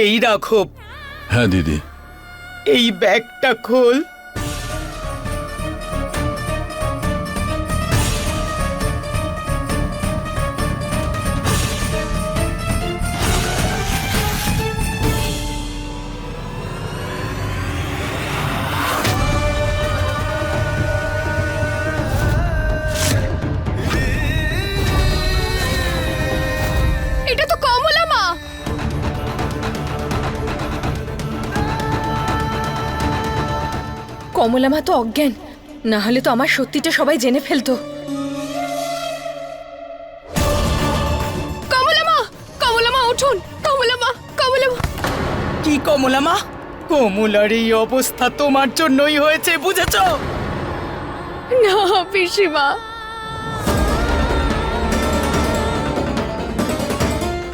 এই রাখো। হ্যাঁ দিদি। এই ব্যাগটা খোল। কমলা মা তো অজ্ঞান। না হলে তো আমার সত্যিটা সবাই জেনে ফেলতো। কমলা মা! কমলা মা উঠুন! কমলা মা কমলা মা! কি কমলা মা? কমলার এই অবস্থা তোমার জন্যই হয়েছে বুঝেছ? না পিসিমা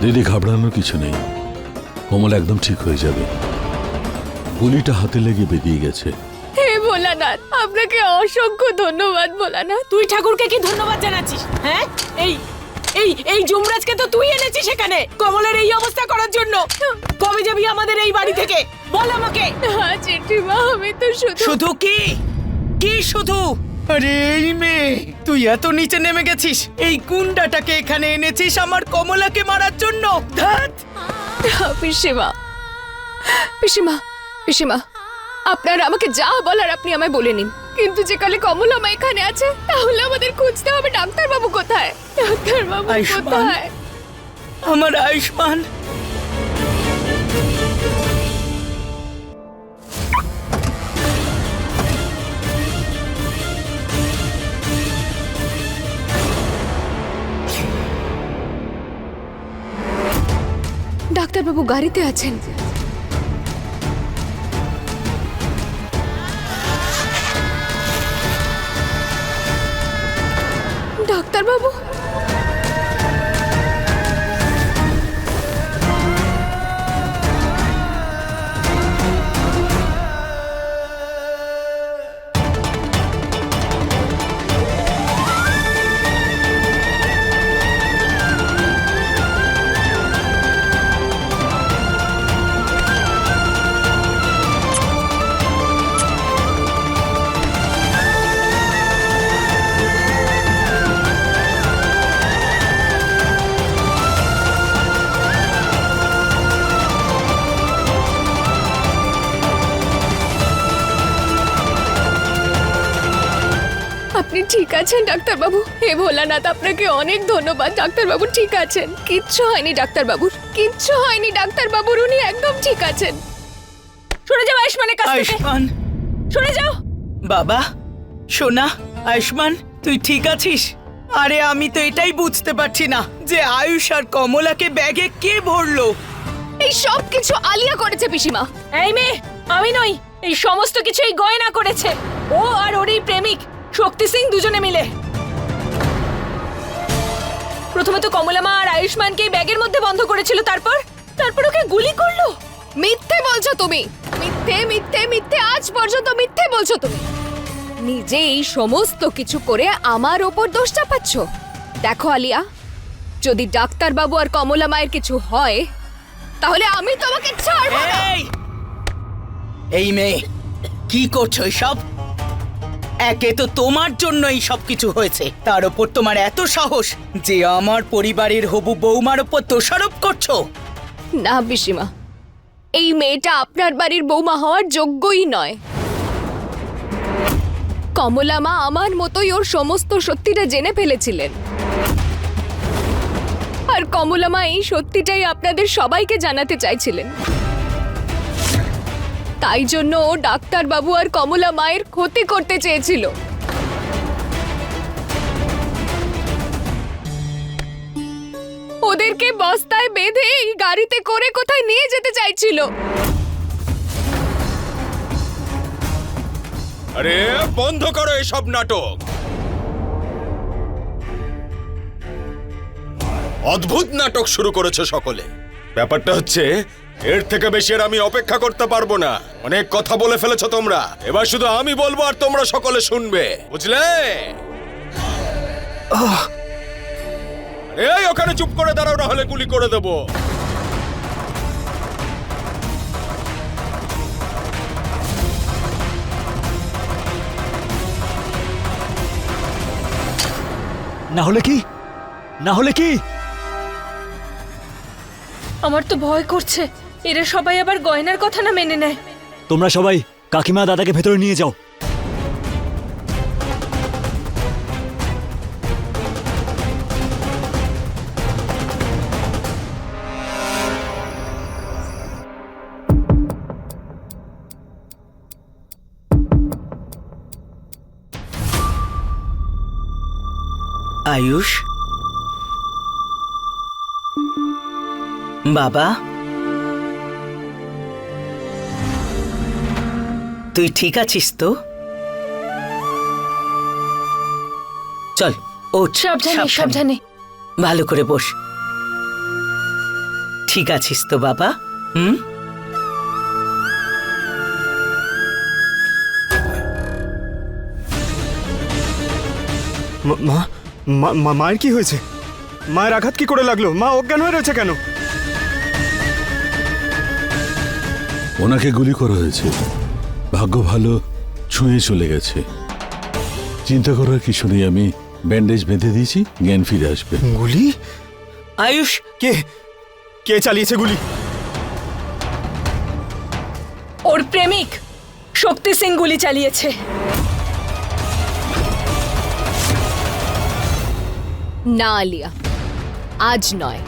দিদি ঘাবড়ানোর কিছু নেই। কমল একদম ঠিক হয়ে যাবে। গুলিটা হাতে লেগে বেরিয়ে গেছে। ভোলানাথ আপনাকে অসংখ্য ধন্যবাদ ভোলানাথ। তুই ঠাকুরকে কি ধন্যবাদ জানাচ্ছিস হ্যাঁ? এই এই এই যুমরাজকে তো তুই এনেছিস এখানে কমলের এই অবস্থা করার জন্য। কবে যাবি আমাদের এই বাড়ি থেকে? বল আমাকে। না জেঠিমা আমি তো শুধু শুধু কি? কি শুধু? আরে এই মেয়ে তুই এত নিচে নেমে গেছিস। এই গুন্ডাটাকে এখানে এনেছিস আমার কমলাকে মারার জন্য। ধ্যাৎ! না, পিসিমা পিসিমা পিসিমা। আপনার আমাকে যা বলার আপনি আমায় বলে নিন। কিন্তু যে কালে কমলা মা এখানে আছে তাহলে আমাদের খুঁজতে হবে ডাক্তার বাবু কোথায়? ডাক্তার বাবু কোথায়? আমার আয়ুষ্মান। ডাক্তার বাবু গাড়িতে আছেন। ডাক্তার ঠিক আছেন ডাক্তারবাবু? হে ভোলানাথ আপনাকে অনেক ধন্যবাদ। ডাক্তারবাবু ঠিক আছেন? কিচ্ছু হয়নি ডাক্তারবাবুর। কিচ্ছু হয়নি ডাক্তারবাবুর উনি একদম ঠিক আছেন। সরে যাও আয়ুষ্মানের কাছ থেকে। আয়ুষ্মান। সরে যাও। বাবা সোনা আয়ুষ্মান তুই ঠিক আছিস? আরে আমি তো এটাই বুঝতে পারছি না যে আয়ুষ আর কমলাকে ব্যাগে কে ভরলো? এই সব কিছু আলিয়া করেছে পিসিমা। এই মেয়ে আমি নই এই সমস্ত কিছু এই গয়না করেছে। ও আর ওরই প্রেমিক শক্তি সিং দুজনে মিলে। প্রথমে তো কমলামা আর আয়ুষ্মানকে ব্যাগের মধ্যে বন্ধ করেছিল তারপর? তারপর ওকে গুলি করল? মিথ্যে বলছো তুমি। মিথ্যে মিথ্যে মিথ্যে আজ পর্যন্ত মিথ্যে বলছো তুমি। নিজে এই সমস্ত কিছু করে আমার ওপর দোষ চাপাচ্ছ। দেখো আলিয়া যদি ডাক্তারবাবু আর কমলা মায়ের কিছু হয় তাহলে আমি তোমাকে ছাড়বো না। এই! এই মেয়ে কি করছ সব একে তো তোমার জন্য এই সব কিছু হয়েছে। তার উপর তোমার এত সাহস যে আমার পরিবারের হবু বৌমার উপর দোষারোপ করছ। না, পিসিমা। এই মেয়েটা আপনার বাড়ির বৌমা হওয়ার যোগ্যই নয়। কমলা মা আমার মতোই ওর সমস্ত সত্যিটা জেনে ফেলেছিলেন। আর কমলা মা এই সত্যিটাই আপনাদের সবাইকে জানাতে চাইছিলেন। তাই জন্য ও ডাক্তার বাবু আর কমলা মায়ের ক্ষতি করতে চেয়েছিল। ওদেরকে বস্তায় বেঁধে গাড়িতে করে কোথায় নিয়ে যেতে চাইছিল। আরে, বন্ধ করো এসব নাটক। অদ্ভুত নাটক শুরু করেছে সকলে। ব্যাপারটা হচ্ছে এর থেকে বেশি আর আমি অপেক্ষা করতে পারব না। অনেক কথা বলে ফেলেছ তোমরা। এবার শুধু আমি বলব আর তোমরা সকলে শুনবে। বুঝলে? এই ওখানে চুপ করে দাঁড়াও না হলে গুলি করে দেবো। না হলে কি? না হলে কি? আমার তো ভয় করছে। এরা সবাই আবার গয়নার কথা না মেনে নেয়। তোমরা সবাই কাকিমা দাদাকে ভেতরে নিয়ে যাও। আয়ুষ? বাবা? তুই ঠিক আছিস তো? চল ওঠ সাবধানে সাবধানে। ভালো করে বস। ঠিক আছিস তো বাবা? হুম? মা মা- মা- মায়ের কি হয়েছে? মায়ের আঘাত কি করে লাগল? মা অজ্ঞান হয়ে রয়েছে কেন? ওনাকে গুলি করা হয়েছে। ভাগ্য ভালো ছুঁয়ে চলে গেছে। চিন্তা করার কিছু নেই আমি ব্যান্ডেজ বেঁধে দিয়েছি জ্ঞান ফিরে আসবে। গুলি? আয়ুষ কে? কে চালিয়েছে গুলি? ওর প্রেমিক শক্তি সিং গুলি চালিয়েছে। না আলিয়া আজ নয়।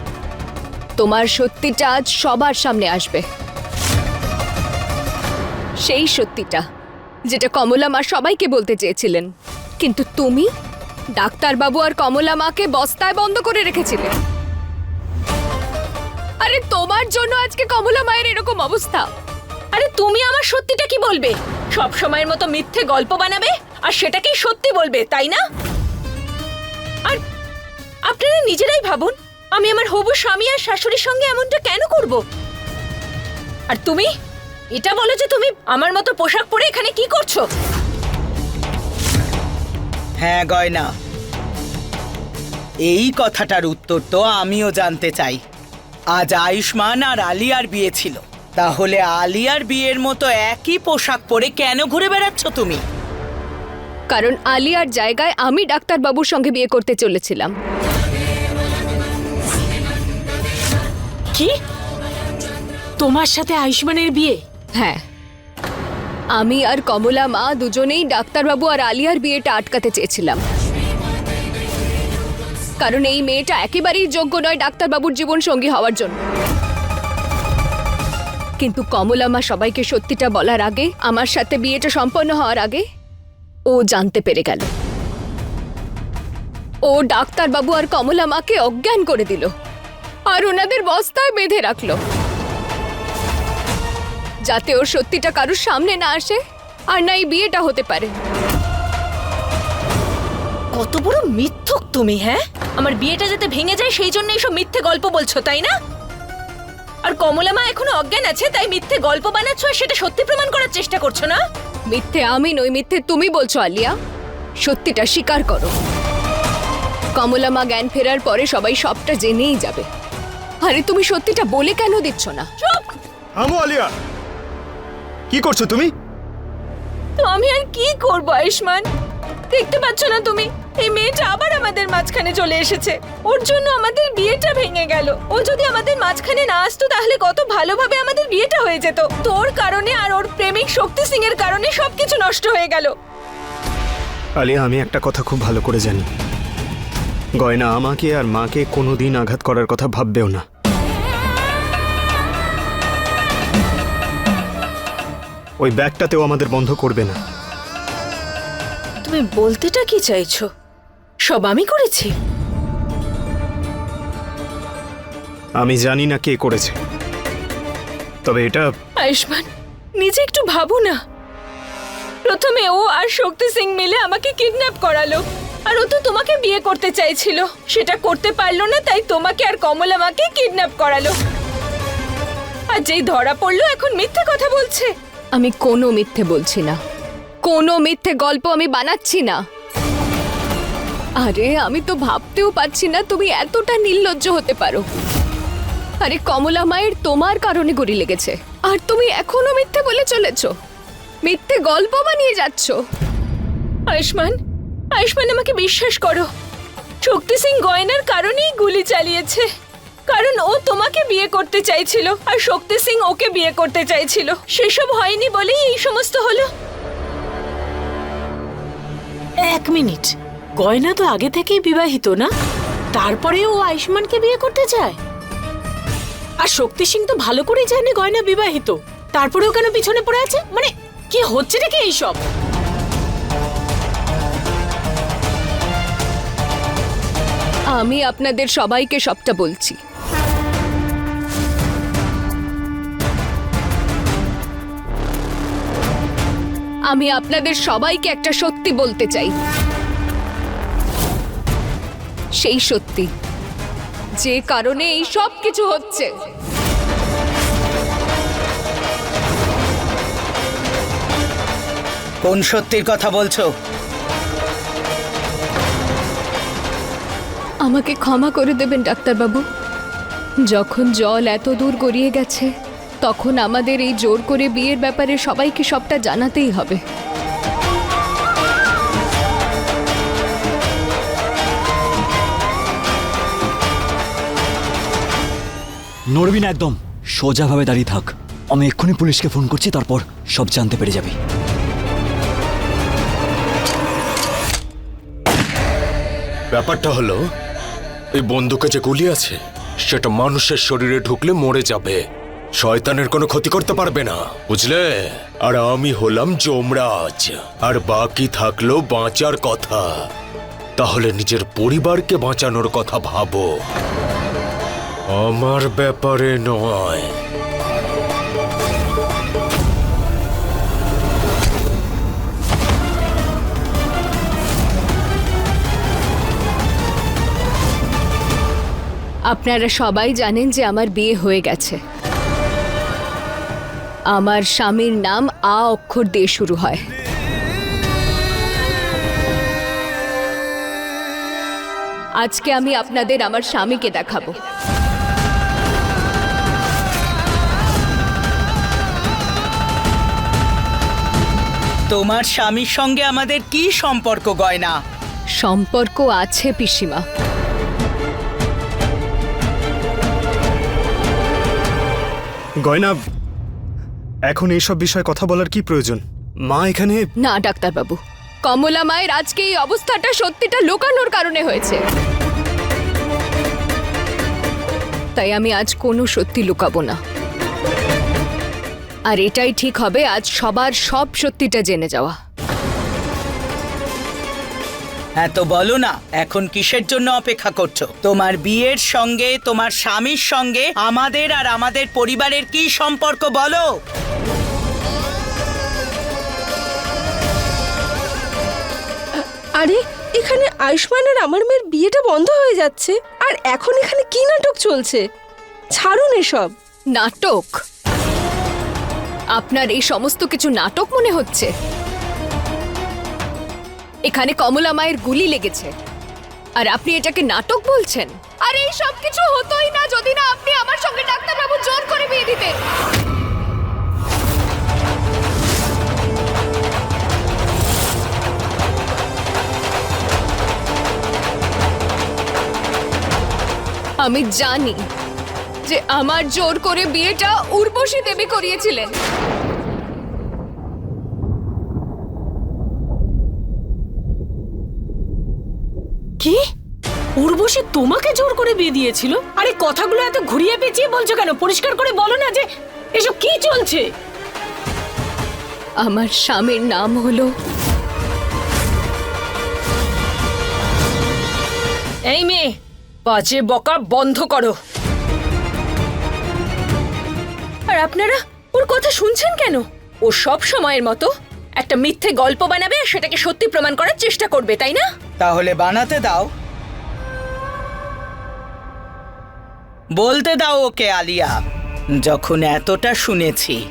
তোমার সত্যিটা আজ সবার সামনে আসবে। সেই সত্যিটা, যেটা কমলা মা সবাইকে বলতে চেয়েছিলেন। কিন্তু তুমি, ডাক্তারবাবু আর কমলা মাকে বস্তায় বন্ধ করে রেখেছিলে। আরে তোমার জন্য আজকে কমলা মায়ের এরকম অবস্থা। আরে তুমি আমার সত্যিটা কি বলবে? সব সময়ের মতো মিথ্যে গল্প বানাবে আর সেটাকেই সত্যি বলবে, তাই না? আর আপনারা নিজেরাই ভাবুন, আমি আমার হবু স্বামী আর শাশুড়ির সঙ্গে এমনটা কেন করব? আর তুমি? এটা বলো যে তুমি আমার মতো পোশাক পরে এখানে কি করছ? হ্যাঁ গয়না। এই কথাটার উত্তর তো আমিও জানতে চাই। আজ আয়ুষ্মান আর আলিয়ার বিয়ে ছিল। তাহলে আলিয়ার বিয়ের মতো একই পোশাক পরে কেন ঘুরে বেড়াচ্ছ তুমি? কারণ আলিয়ার জায়গায় আমি ডাক্তারবাবুর সঙ্গে বিয়ে করতে চলেছিলাম। কি? তোমার সাথে আয়ুষ্মানের বিয়ে? হ্যাঁ। আমি আর কমলা মা দুজনেই ডাক্তারবাবু আর আলিয়ার বিয়েটা আটকাতে চেয়েছিলাম। কারণ এই মেয়েটা একেবারেই যোগ্য নয় ডাক্তারবাবুর জীবন সঙ্গী হওয়ার জন্য। কিন্তু কমলা মা সবাইকে সত্যিটা বলার আগে, আমার সাথে বিয়েটা সম্পন্ন হওয়ার আগে, ও জানতে পেরে গেল। ও ডাক্তারবাবু আর কমলা মাকে অজ্ঞান করে দিল। আর ওনাদের বস্তায় বেঁধে রাখল। যাতে ওর সত্যিটা কারোর সামনে না আসে আর না এই বিয়েটা হতে পারে। কত বড় মিথ্যক তুমি হ্যাঁ? আমার বিয়েটা যাতে ভেঙে যায় সেই জন্য এইসব মিথ্যে গল্প বলছো তাই না? আর কমলা মা এখনও অজ্ঞান আছে তাই মিথ্যে গল্প বানাচ্ছ আর সেটা সত্যি প্রমাণ করার চেষ্টা করছ না? মিথ্যে আমি নই মিথ্যে তুমি বলছো আলিয়া। সত্যিটা স্বীকার করো। কমলা মা জ্ঞান ফেরার পরে সবাই সবটা জেনেই যাবে। আরে তুমি সত্যিটা বলে কেন দিচ্ছ না? চুপ! আমু আলিয়া। কি করছ তুমি? তো আমি আর কি করব আয়ুষ্মান? দেখতে পাচ্ছ না তুমি এই মেয়েটা আবার আমাদের মাঝখানে চলে এসেছে। ওর জন্য আমাদের বিয়েটা ভেঙে গেল। ও যদি আমাদের মাঝখানে না আসতো তাহলে কত ভালোভাবে আমাদের বিয়েটা হয়ে যেত। তোর কারণে আর ওর প্রেমিক শক্তি সিং এর কারণে সবকিছু নষ্ট হয়ে গেল। আলিয়া আমি একটা কথা খুব ভালো করে জানি। গয়না আমাকে আর মাকে কোনোদিন আঘাত করার কথা ভাববেও না। ওই ব্যাগটাতেও আমাদের বন্ধ করবে না। তুমি বলতেটা কি চাইছো? সব আমি করেছি? আমি জানি না কে করেছে। তবে এটা আয়ুষ্মান নিজে একটু ভাবো না। প্রথমে ও আর শক্তি সিং মিলে আমাকে কিডন্যাপ করালো। আর ও তো তোমাকে বিয়ে করতে চাইছিল। সেটা করতে পারল না তাই তোমাকে আর কমলা মাকে কিডন্যাপ করালো। আর যেই ধরা পড়ল এখন মিথ্যে কথা বলছে। আমি কোনো মিথ্যে বলছি না। কোনো মিথ্যে গল্প আমি বানাচ্ছি না। আরে, আমি তো ভাবতেও পারছি না তুমি এতটা নির্লজ্জ হতে পারো। আরে, কমলা মায়ের তোমার কারণে গড়ি লেগেছে। আর তুমি এখনও মিথ্যে বলে চলেছ। মিথ্যে গল্প বানিয়ে যাচ্ছ। আয়ুষ্মান আয়ুষ্মান আমাকে বিশ্বাস করো। শক্তি সিং গয়নার কারণেই গুলি চালিয়েছে। কারণ ও তোমাকে বিয়ে করতে চাইছিল আর শক্তি সিং ওকে বিয়ে করতে চাইছিল। সেসব হয়নি বলেই এই সমস্ত হলো। এক মিনিট। গয়না তো আগে থেকেই বিবাহিত না? তারপরে ও আয়ুষ্মানকে বিয়ে করতে চায়? আর শক্তি সিং তো ভালো করেই জানে গয়না বিবাহিত। তারপরেও কেন পিছনে পড়ে আছে? মানে কি হচ্ছে নাকি এইসব? আমি আপনাদের সবাইকে সবটা বলছি। আমি আপনাদের সবাইকে একটা সত্যি বলতে চাই। সেই সত্যি। যে কারণে এই সব কিছু হচ্ছে। কোন সত্যির কথা বলছো? আমাকে ক্ষমা করে দেবেন ডাক্তারবাবু। যখন জল এত দূর গড়িয়ে গেছে তখন আমাদের এই জোর করে বিয়ের ব্যাপারে সবাইকে সবটা জানাতেই হবে। নড়বি না একদম। সোজাভাবে দাঁড়িয়ে থাক। আমি এক্ষুনি পুলিশকে ফোন করছি তারপর সব জানতে পেরে যাবি। ব্যাপারটা হলো এই বন্দুকে যে গুলি আছে সেটা মানুষের শরীরে ঢুকলে মরে যাবে। শয়তানের কোনো ক্ষতি করতে পারবে না। বুঝলে? আর আমি হলাম যমরাজ আর বাকি থাকল বাঁচার কথা। তাহলে নিজের পরিবারকে বাঁচানোর কথা ভাবো। আমার ব্যাপারে নয়। আপনারা সবাই জানেন যে আমার বিয়ে হয়ে গেছে। আমার স্বামীর নাম আ অক্ষর দিয়ে শুরু হয়। আজকে আমি আপনাদের আমার স্বামীকে দেখাবো। তোমার স্বামীর সঙ্গে আমাদের কি সম্পর্ক গয়না? সম্পর্ক আছে পিসিমা। গয়না এখন এইসব বিষয়ে কথা বলার কি প্রয়োজন? মা এখানে না, ডাক্তারবাবু। কমলা মায়ের আজকে এই অবস্থাটা সত্যিটা লোকানোর কারণে হয়েছে। তাই আমি আজ কোনো সত্যি লুকাবো না। আর এটাই ঠিক হবে, আজ সবার সব সত্যিটা জেনে যাওয়া। হ্যাঁ তো বলো না এখন কিসের জন্য অপেক্ষা করছ? তোমার বিয়ের সঙ্গে তোমার স্বামীর সঙ্গে আমাদের আর আমাদের পরিবারের কি সম্পর্ক বলো? আরে এখানে আয়ুষ্মান আর আমার মেয়ের বিয়েটা বন্ধ হয়ে যাচ্ছে। আর এখন এখানে কি নাটক চলছে? ছাড়ুন এসব। নাটক? আপনার এই সমস্ত কিছু নাটক মনে হচ্ছে? এখানে কমলা মায়ের গুলি লেগেছে। আর আপনি এটাকে নাটক বলছেন? আর, এই সব কিছু হতোই না যদি না আপনি আমার সঙ্গে ডাক্তারবাবু জোর করে বিয়ে দিতেন। আমি জানি যে আমার জোর করে বিয়েটা উর্বশী দেবী করিয়েছিলেন কি উর্বশী তোমাকে জোর করে বিয়ে দিয়েছিল? আরে কথাগুলো এত ঘুরিয়ে পেঁচিয়ে বলছো কেন? পরিষ্কার করে বলো না যে এসব কি চলছে? আমার স্বামীর নাম হলো এই মেয়ে বাজে বকা বন্ধ করো। আর আপনারা ওর কথা শুনছেন কেন? ও সব সময়ের মতো একটা মিথ্যে গল্প বানাবে আর সেটাকে সত্যি প্রমাণ করার চেষ্টা করবে তাই না? তাহলে বানাতে দাও। বলতে দাও ওকে, আলিয়া। যখন এতটা শুনেছি,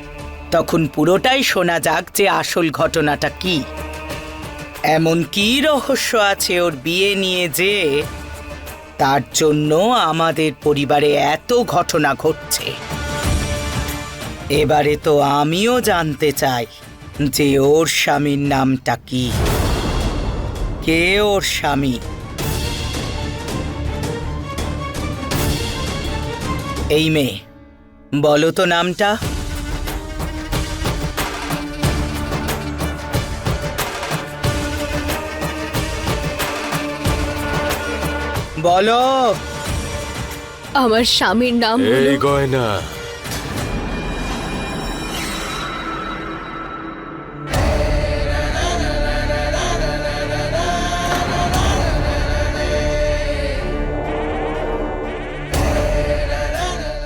তখন পুরোটাই শোনা যাক যে আসল ঘটনাটা কি। এমন কি রহস্য আছে ওর বিয়ে নিয়ে যে তার জন্য আমাদের পরিবারে এত ঘটনা ঘটছে। এবারে তো আমিও জানতে চাই যে ওর স্বামীর নামটা কি। কে ওর স্বামী? এই মেয়ে। বলো তো নামটা। বলো। আমার স্বামীর নাম এই গয়না।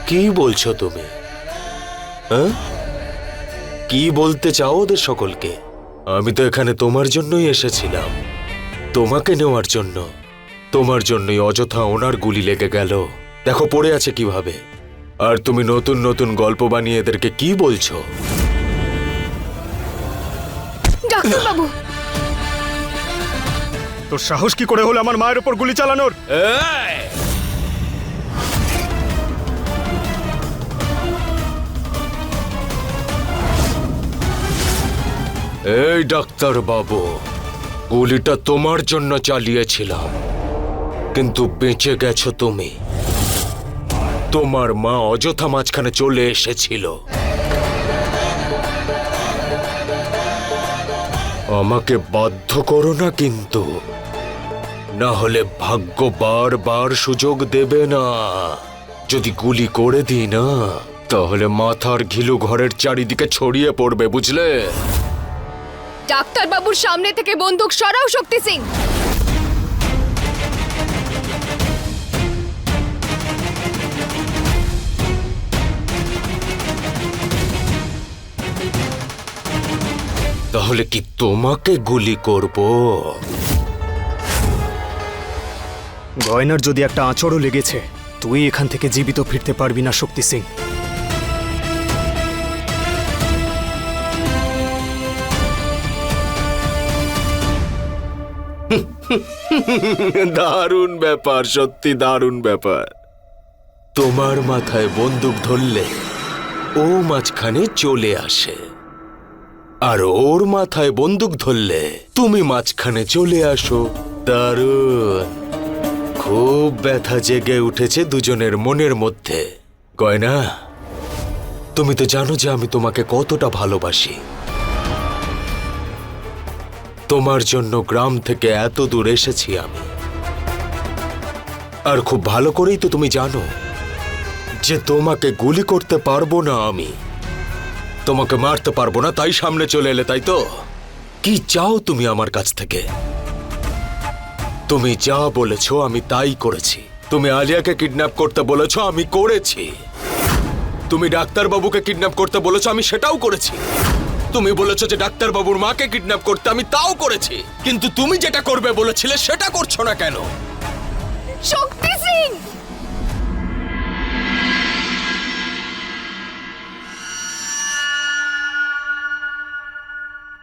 কি বলছো তুমি? হ্যাঁ? কি বলতে চাও ওদের সকলকে? আমি তো এখানে তোমার জন্যই এসেছিলাম। তোমাকে নেওয়ার জন্য। তোমার জন্যই অযথা ওনার গুলি লেগে গেল। দেখো পড়ে আছে কীভাবে। আর তুমি নতুন নতুন গল্প বানিয়ে এদেরকে কি বলছো? ডাক্তার তোর সাহস কি করে হলো আমার মায়ের ওপর গুলি চালানোর? এই! এই ডাক্তার বাবু, গুলিটা তোমার জন্য চালিয়েছিলাম, কিন্তু বেঁচে গেছো তুমি। তোমার মা অযথা মাঝখানে চলে এসেছিল। আমাকে বাধ্য করো না কিন্তু, না হলে ভাগ্য বারবার সুযোগ দেবে না। যদি গুলি করে দিই না, তাহলে মাথার ঘিলু ঘরের চারিদিকে ছড়িয়ে পড়বে, বুঝলে? ডাক্তার বাবুর সামনে থেকে বন্দুক সরাও শক্তি সিং। তাহলে কি তোমাকে গুলি করব? গয়নার যদি একটা আঁচড়ও লেগেছে তুই এখান থেকে জীবিত ফিরতে পারবি না শক্তি সিং। দারুণ ব্যাপার, সত্যি দারুণ ব্যাপার। তোমার মাথায় বন্দুক ধরলে ও মাঝখানে চলে আসে। আর ওর মাথায় বন্দুক ধরলে তুমি মাঝখানে চলে আসো। দারুণ। খুব ব্যথা জেগে উঠেছে দুজনের মনের মধ্যে। গয়না, তুমি তো জানো যে আমি তোমাকে কতটা ভালোবাসি। তোমার জন্য গ্রাম থেকে এত দূর এসেছি আমি। আর খুব ভালো করেই তো তুমি জানো যে তোমাকে গুলি করতে পারব না আমি। তোমাকে মারতে পারব না, তাই সামনে চলে এলে, তাই তো? কি চাও তুমি আমার কাছ থেকে? তুমি যা বলেছ আমি তাই করেছি। তুমি আলিয়াকে কিডন্যাপ করতে বলেছ আমি করেছি। তুমি ডাক্তারবাবুকে কিডন্যাপ করতে বলেছ আমি সেটাও করেছি। তুমি বলেছ যে ডাক্তারবাবুর মাকে কিডন্যাপ করতে আমি তাও করেছি। কিন্তু তুমি যেটা করবে বলেছিলে সেটা করছ না কেন? শক্তি সিং!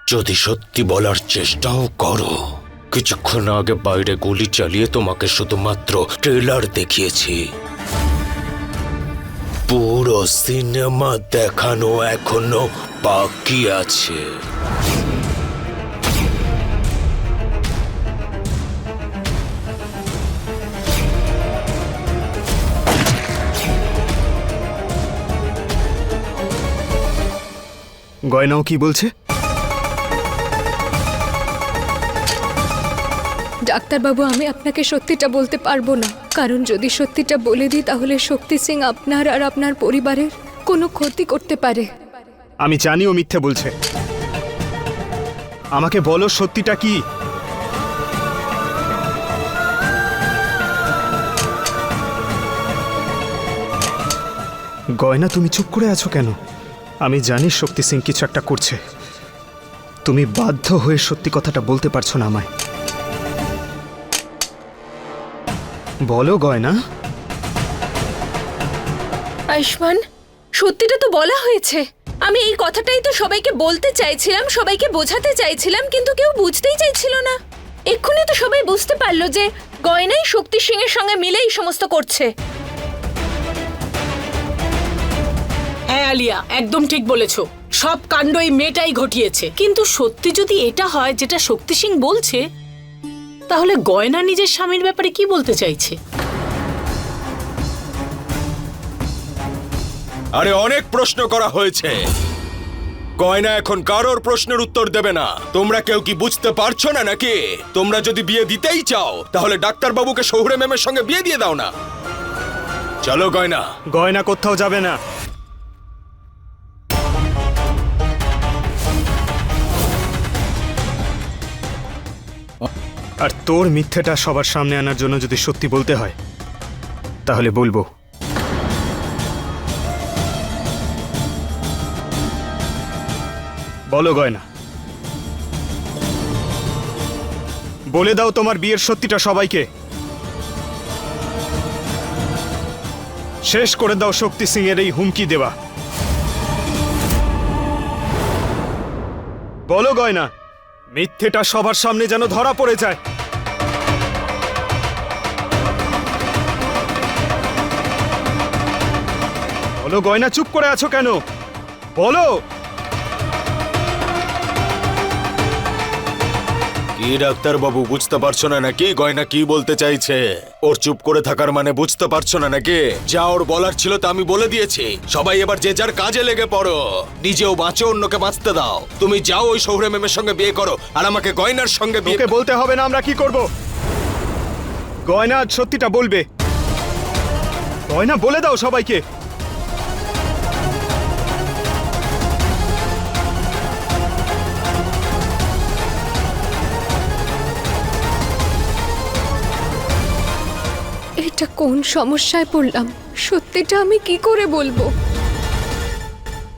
যদি সত্যি বলার চেষ্টাও করো কিছুক্ষণ আগে বাইরে গুলি চালিয়ে তোমাকে শুধুমাত্র ট্রেলার দেখিয়েছি। পুরো সিনেমা দেখানো এখনও বাকি আছে। গয়নাও কি বলছে? ডাক্তারবাবু, আমি আপনাকে সত্যিটা বলতে পারব না। কারণ যদি সত্যিটা বলে দিই, তাহলে শক্তি সিং আপনার আর আপনার পরিবারের কোনো ক্ষতি করতে পারে। আমি জানি ও মিথ্যে বলছে। আমাকে বলো সত্যিটা কি? গয়না তুমি চুপ করে আছো কেন? আমি জানি শক্তি সিং কিছু একটা করছে। তুমি বাধ্য হয়ে সত্যি কথাটা বলতে পারছ না আমায়। বলো গয়না। আয়ুষ্মান সত্যিটা তো বলা হয়েছে। আমি এই কথাটাই তো সবাইকে বলতে চাইছিলাম সবাইকে বোঝাতে চাইছিলাম কিন্তু কেউ বুঝতেই চাইছিল না। এক্ষুনি তো সবাই বুঝতে পারল যে গয়নাই শক্তি সিং এর সঙ্গে মিলে এই সমস্ত করছে। হ্যাঁ আলিয়া একদম ঠিক বলেছ। সব কাণ্ড এই মেয়েটাই ঘটিয়েছে। কিন্তু সত্যি যদি এটা হয় যেটা শক্তি সিং বলছে তাহলে গয়না নিজের স্বামীর ব্যাপারে কি বলতে চাইছে? আরে অনেক প্রশ্ন করা হয়েছে। গয়না এখন কারোর প্রশ্নের উত্তর দেবে না। তোমরা কেউ কি বুঝতে পারছ না নাকি? তোমরা যদি বিয়ে দিতেই চাও তাহলে ডাক্তারবাবুকে শহুরে ম্যামের সঙ্গে বিয়ে দিয়ে দাও না। চলো গয়না। গয়না কোথাও যাবে না। আর তোর মিথ্যেটা সবার সামনে আনার জন্য যদি সত্যি বলতে হয়, তাহলে বলব। বলো গয়না। বলে দাও তোমার বিয়ের সত্যিটা সবাইকে। শেষ করে দাও শক্তি সিং এর এই হুমকি দেওয়া। বলো গয়না। মিথ্যেটা সবার সামনে যেন ধরা পড়ে যায়। বলো গয়না চুপ করে আছো কেন? বলো! কি ডাক্তার বাবু বুঝতে পারছ না নাকি? গয়না কি বলতে চাইছে? ওর চুপ করে থাকার মানে বুঝতে পারছ না নাকি? যা ওর বলার ছিল তা আমি বলে দিয়েছি। সবাই এবার যে যার কাজে লেগে পড়ো। নিজেও বাঁচো, অন্যকে বাঁচতে দাও। তুমি যাও ওই শহুরে ম্যামের সঙ্গে বিয়ে করো আর আমাকে গয়নার সঙ্গে বিয়ে বলতে হবে না, আমরা কি করব? গয়না সত্যিটা বলবে। গয়না বলে দাও সবাইকে। কোন সমস্যায় পড়লাম? সত্যিটা আমি কি করে বলব?